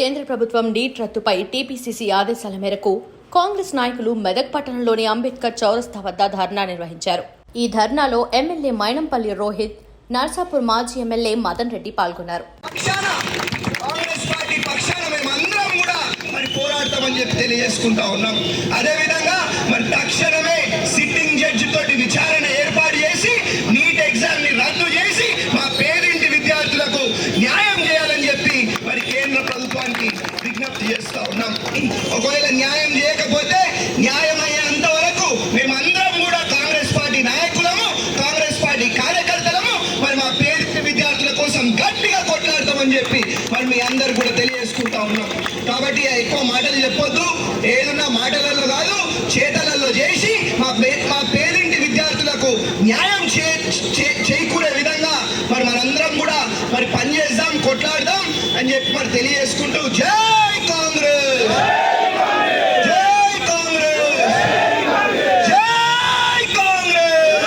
కేంద్ర ప్రభుత్వం నీట్ రద్దుపై టీపీసీసీ ఆదేశాల మేరకు కాంగ్రెస్ నాయకులు మెదక్ పట్టణంలోని అంబేద్కర్ చౌరస్తా వద్ద ధర్నా నిర్వహించారు. ఈ ధర్నాలో ఎమ్మెల్యే మైనంపల్లి రోహిత్ నర్సాపూర్ మాజీ ఎమ్మెల్యే మదన్ రెడ్డి పాల్గొన్నారు. పోరాడతామని చెప్పి తెలియజేసుకుంటా ఉన్నాం. అదేవిధంగా విజ్ఞప్తి చేస్తా ఉన్నాం. ఒకవేళ న్యాయం చేయకపోతే న్యాయం అయ్యేంత వరకు మేమందరం కూడా కాంగ్రెస్ పార్టీ నాయకులము కాంగ్రెస్ పార్టీ కార్యకర్తలము మరి మా పేద విద్యార్థుల కోసం గట్టిగా కొట్లాడతామని చెప్పి మరి మీ అందరు కూడా తెలియజేసుకుంటా ఉన్నాం. కాబట్టి ఎక్కువ మాటలు చెప్పొద్దు. ఏదన్నా మాటలలో కాదు చేతలలో చేసి మా పే మా పేదింటి విద్యార్థులకు న్యాయం చే చే- చేకూరే విధంగా మరి మనందరం కూడా మరి పనిచేద్దాం కొట్లాడదాం అని చెప్పి మరి తెలియజేసుకుంటూ జై కాంగ్రెస్ జై కాంగ్రెస్ జై కాంగ్రెస్